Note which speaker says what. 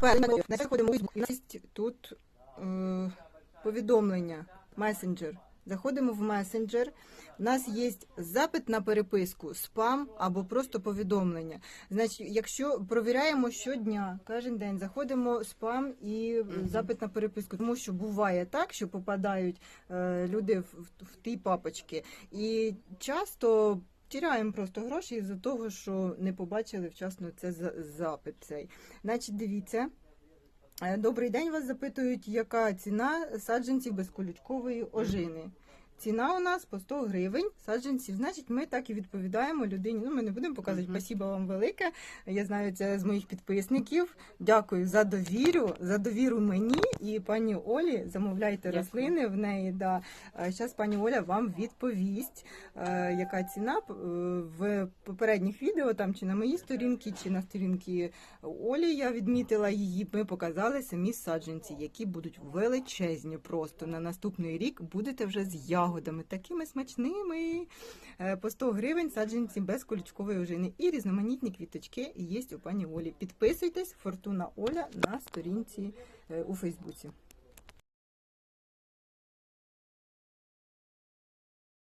Speaker 1: перше, заходимо у нас є тут е, повідомлення, месенджер. Заходимо в месенджер. У нас є запит на переписку, спам або просто повідомлення. Значить, якщо провіряємо щодня, кожен день, заходимо спам і запит на переписку, тому що буває так, що попадають е, люди в, в, в ті папочки. І часто тіряємо просто гроші із-за того, що не побачили вчасно це запит цей. Значить, дивіться. Е, Добрий день, вас запитують, яка ціна саджанців безколючкової ожини. Ціна у нас по 100 гривень саджанців. Значить, ми так і відповідаємо людині. Ну, ми не будемо показувати. Спасибо вам велике. Я знаю це з моїх підписників. Дякую за довіру, за довіру мені і пані Олі. Замовляйте
Speaker 2: Дякую.
Speaker 1: рослини в неї. Да. Зараз пані Оля вам відповість, е, яка ціна е, в попередніх відео, там чи на моїй сторінці, чи на сторінці Олі я відмітила її. Ми показали самі саджанці, які будуть величезні. Просто на наступний рік будете вже з ягодами, такими смачними. Е, По 100 гривень саджанці без колючкової ожини. І різноманітні квіточки є у пані Олі. Підписуйтесь, Фортуна Оля на сторінці е, у Фейсбуці.